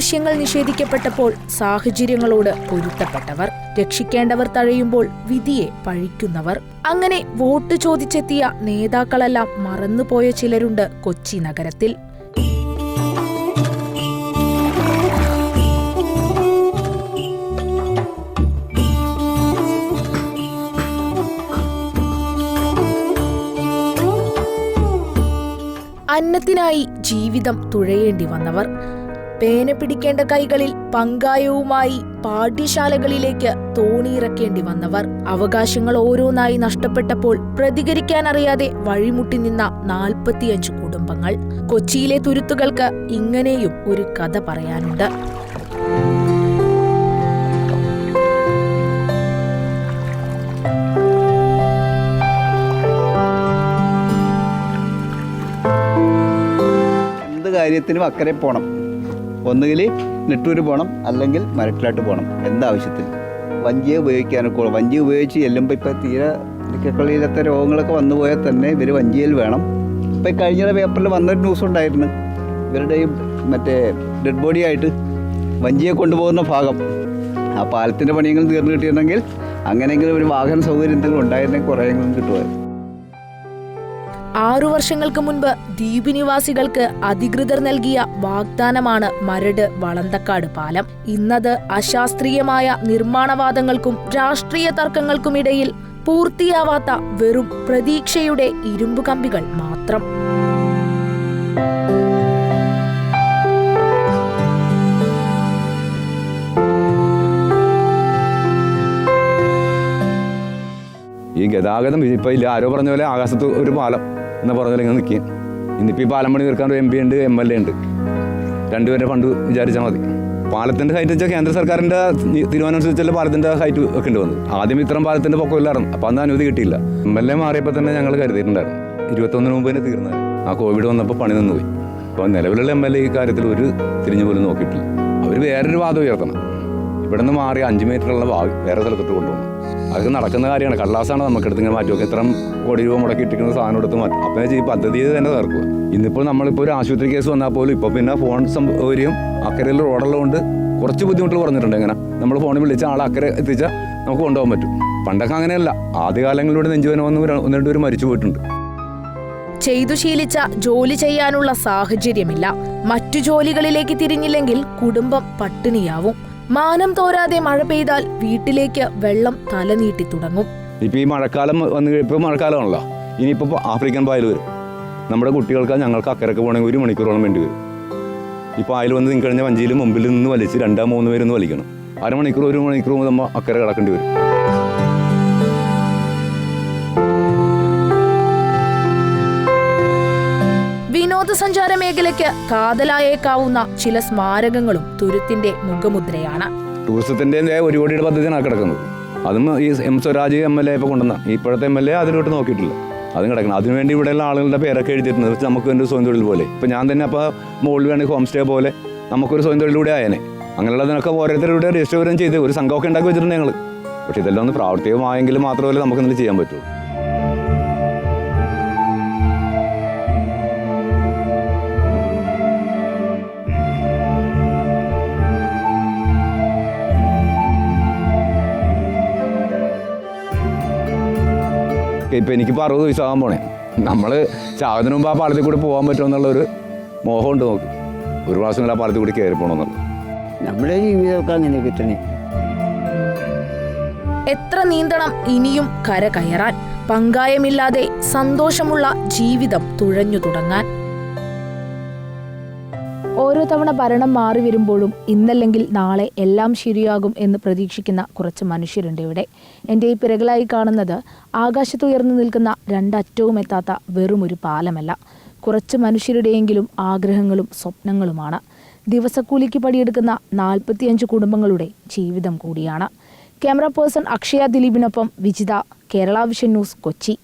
ആവശ്യങ്ങൾ നിഷേധിക്കപ്പെട്ടപ്പോൾ സാഹചര്യങ്ങളോട് പൊരുത്തപ്പെട്ടവർ. രക്ഷിക്കേണ്ടവർ തഴയുമ്പോൾ വിധിയെ പഴിക്കുന്നവർ. അങ്ങനെ വോട്ട് ചോദിച്ചെത്തിയ നേതാക്കളെല്ലാം മറന്നുപോയ ചിലരുണ്ട് കൊച്ചി നഗരത്തിൽ. അന്നത്തിനായി ജീവിതം തുഴയേണ്ടി വന്നവർ. പേന പിടിക്കേണ്ട കൈകളിൽ പങ്കായവുമായി പാഠ്യശാലകളിലേക്ക് തോണിയിറക്കേണ്ടി വന്നവർ അവകാശങ്ങൾ ഓരോന്നായി നഷ്ടപ്പെട്ടപ്പോൾ പ്രതികരിക്കാനറിയാതെ വഴിമുട്ടി നിന്ന നാൽപ്പത്തിയഞ്ച് കുടുംബങ്ങൾ. കൊച്ചിയിലെ തുരുത്തുകൾക്ക് ഇങ്ങനെയും ഒരു കഥ പറയാനുണ്ട്. കാര്യത്തിനും അക്കരെ പോകണം ഒന്നുകിൽ നെട്ടൂർ പോകണം അല്ലെങ്കിൽ മരട്ടിലാട്ട് പോകണം. എന്താവശ്യത്തിൽ വഞ്ചിയെ ഉപയോഗിക്കാനൊക്കെ. വഞ്ചി ഉപയോഗിച്ച് ചെല്ലുമ്പോൾ ഇപ്പോൾ തീരെ കളിയിലത്തെ രോഗങ്ങളൊക്കെ വന്നു പോയാൽ തന്നെ ഇവർ വഞ്ചിയിൽ വേണം. ഇപ്പോൾ കഴിഞ്ഞ പേപ്പറിൽ വന്നൊരു ന്യൂസ് ഉണ്ടായിരുന്നു. ഇവരുടെ മറ്റേ ഡെഡ് ബോഡി ആയിട്ട് വഞ്ചിയെ കൊണ്ടുപോകുന്ന ഭാഗം. ആ പാലത്തിന്റെ പണിയെങ്കിലും തീർന്നു കിട്ടിയിരുന്നെങ്കിൽ അങ്ങനെയെങ്കിലും ഒരു വാഹന സൗകര്യം എന്തെങ്കിലും ഉണ്ടായിരുന്നെങ്കിൽ കുറേയെങ്കിലും കിട്ടുമായിരുന്നു. ആറു വർഷങ്ങൾക്ക് മുൻപ് ദ്വീപ് നിവാസികൾക്ക് അധികൃതർ നൽകിയ വാഗ്ദാനമാണ് മരട് വളന്തക്കാട് പാലം. ഇന്നത് അശാസ്ത്രീയമായ നിർമ്മാണവാദങ്ങൾക്കും രാഷ്ട്രീയ തർക്കങ്ങൾക്കുമിടയിൽ പൂർത്തിയാവാത്ത വെറും പ്രതീക്ഷയുടെ ഇരുമ്പു കമ്പികൾ മാത്രം. ഈ ഗതാഗതം ഇപ്പം ഇല്ല. ആരോ പറഞ്ഞ പോലെ ആകാശത്ത് ഒരു പാലം. എന്ന് പറഞ്ഞാൽ ഇങ്ങനെ നിൽക്കുകയും ഇന്നിപ്പോൾ ഈ പാലം പണി തീർക്കാൻ എം പി ഉണ്ട് എം എൽ എ ഉണ്ട്. രണ്ടുപേരെ ഫണ്ട് വിചാരിച്ചാൽ മതി. പാലത്തിന്റെ ഹൈറ്റ് വെച്ചാൽ കേന്ദ്ര സർക്കാരിന്റെ തീരുമാനം അനുസരിച്ചല്ലേ പാലത്തിന്റെ ഹൈറ്റ് വെക്കേണ്ടി വന്നു. ആദ്യം ഇത്രയും പാലത്തിന്റെ പൊക്കമില്ലായിരുന്നു. അപ്പോൾ അന്ന് അനുമതി കിട്ടിയില്ല. എം എൽ എ മാറിയപ്പോൾ തന്നെ ഞങ്ങൾ കരുതിയിട്ടുണ്ടായിരുന്നു. ഇരുപത്തൊന്നിന് മുമ്പ് തന്നെ തീർന്നത്. ആ കോവിഡ് വന്നപ്പോൾ പണി നിന്ന് പോയി അപ്പോൾ നിലവിലുള്ള എം എൽ എ ഈ കാര്യത്തിൽ ഒരു തിരിഞ്ഞു പോലും നോക്കിയിട്ടില്ല. അവർ വേറൊരു വാദം ഉയർത്തണം. ഇവിടെ നിന്ന് മാറി അഞ്ച് മീറ്ററുള്ള ഭാവി വേറെ സ്ഥലത്തോട്ട് കൊണ്ടുപോകണം. അതൊക്കെ നടക്കുന്ന കാര്യമാണ്. കള്ളാസാണ് നമുക്ക് എടുത്ത് ഇങ്ങനെ മാറ്റി വെക്കുക. ഇത്രയും കോടി രൂപ മുടക്കി ഇട്ടിരിക്കുന്ന സാധനം എടുത്ത് മാറ്റും. അപ്പം ഈ പദ്ധതി തന്നെ തീർക്കുക ഇന്നിപ്പോൾ നമ്മളിപ്പോൾ ഒരു ആശുപത്രി കേസ് വന്നാൽ പോലും ഇപ്പോൾ പിന്നെ ഫോൺ സൗകര്യം അക്കരയിൽ റോഡുള്ളതുകൊണ്ട് കുറച്ച് ബുദ്ധിമുട്ടുകൾ പറഞ്ഞിട്ടുണ്ട് എങ്ങനെ നമ്മൾ ഫോണിൽ വിളിച്ച ആളെ അക്കരെ എത്തിച്ചാൽ നമുക്ക് കൊണ്ടുപോകാൻ പറ്റും. പണ്ടൊക്കെ അങ്ങനെയല്ല. ആദ്യകാലങ്ങളിലൂടെ നെഞ്ചുവനം വന്ന് ഒന്ന് രണ്ടുപേർ മരിച്ചു പോയിട്ടുണ്ട്. ചെയ്തു ശീലിച്ച ജോലി ചെയ്യാനുള്ള സാഹചര്യമില്ല. മറ്റു ജോലികളിലേക്ക് തിരിഞ്ഞില്ലെങ്കിൽ കുടുംബം പട്ടിണിയാവും. മാനം തോരാതെ മഴ പെയ്താൽ വീട്ടിലേക്ക് വെള്ളം തലനീട്ടി തുടങ്ങും. ഇപ്പൊ ഈ മഴക്കാലം വന്നു ഇപ്പോൾ മഴക്കാലമാണല്ലോ ഇനിയിപ്പോൾ ആഫ്രിക്കൻ പായൽ വരും. നമ്മുടെ കുട്ടികൾക്ക് ഞങ്ങൾക്ക് അക്കരക്ക് പോകണമെങ്കിൽ ഒരു മണിക്കൂറോളം വേണ്ടി വരും. ഈ പായൽ വന്ന് നിങ്ങൾ കഴിഞ്ഞ വഞ്ചിയിൽ മുമ്പിൽ നിന്ന് വലിച്ച് രണ്ടാം മൂന്ന് പേരൊന്ന് വലിക്കണം. അരമണിക്കൂർ ഒരു മണിക്കൂർ നമ്മൾ അക്കരെ കിടക്കേണ്ടി വരും. വിനോദസഞ്ചാര മേഖലയ്ക്ക് കാതലായേക്കാവുന്ന ചില സ്മാരകങ്ങളും തുരുത്തിന്റെ മുഖമുദ്രയാണ്. ടൂറിസത്തിന്റെ ഒരു കോടിയുടെ പദ്ധതിയാണ് കിടക്കുന്നത്. അതും ഈ M Swaraj M L A ഇപ്പോൾ കൊണ്ടുവന്ന ഇപ്പോഴത്തെ എം എൽ എ അതിലോട്ട് നോക്കിയിട്ടില്ല. അതും കിടക്കണം. അതിനുവേണ്ടി ഇവിടെയുള്ള ആളുകളുടെ പേരൊക്കെ എഴുതിയിട്ടുണ്ട്. നമുക്ക് ഒരു സ്വയം തൊഴിൽ പോലെ. ഇപ്പം ഞാൻ തന്നെ അപ്പോൾ മുകളിൽ വേണമെങ്കിൽ ഹോം സ്റ്റേ പോലെ നമുക്കൊരു സ്വയം തൊഴിലൂടെ ആയനെ. അങ്ങനെയുള്ളതിനൊക്കെ ഓരോരുത്തരുടെ രജിസ്റ്റർ ചെയ്ത് ഒരു സംഘമൊക്കെ ഉണ്ടാക്കി വെച്ചിട്ടുണ്ട് ഞങ്ങൾ പക്ഷേ ഇതെല്ലാം ഒന്ന് പ്രാവർത്തികമായെങ്കിൽ മാത്രമല്ലേ നമുക്ക് എന്തെങ്കിലും ചെയ്യാൻ പറ്റുള്ളൂ. ഇപ്പം എനിക്കിപ്പോൾ അറുപത് വയസ്സാകാൻ പോണേ. നമ്മൾ ചാകുന്നതിന് മുമ്പ് ആ പാലത്തിൽ കൂടി പോകാൻ പറ്റുമെന്നുള്ളൊരു മോഹമുണ്ട് നോക്ക് ഒരു പ്രാവശ്യം ആ പാലത്തിൽ കൂടി കയറി പോകണമെന്നുള്ളത് നമ്മുടെ ജീവിതമൊക്കെ അങ്ങനെയൊക്കെ തന്നെ എത്ര നീന്തണം ഇനിയും കര കയറാൻ? പങ്കായമില്ലാതെ സന്തോഷമുള്ള ജീവിതം തുഴഞ്ഞു തുടങ്ങാൻ. ഓരോ തവണ ഭരണം മാറി വരുമ്പോഴും ഇന്നല്ലെങ്കിൽ നാളെ എല്ലാം ശരിയാകും എന്ന് പ്രതീക്ഷിക്കുന്ന കുറച്ച് മനുഷ്യരുണ്ട് ഇവിടെ. എന്റെ ഈ പിറകിലായി കാണുന്നത് ആകാശത്തുയർന്നു നിൽക്കുന്ന രണ്ടറ്റവും എത്താത്ത വെറുമൊരു പാലമല്ല. കുറച്ച് മനുഷ്യരുടെയെങ്കിലും ആഗ്രഹങ്ങളും സ്വപ്നങ്ങളുമാണ്. ദിവസക്കൂലിക്ക് പണിയെടുക്കുന്ന നാൽപ്പത്തിയഞ്ച് കുടുംബങ്ങളുടെ ജീവിതം കൂടിയാണ്. ക്യാമറ പേഴ്സൺ അക്ഷയ ദിലീപിനൊപ്പം വിജിത കേരള വിഷൻ ന്യൂസ് കൊച്ചി.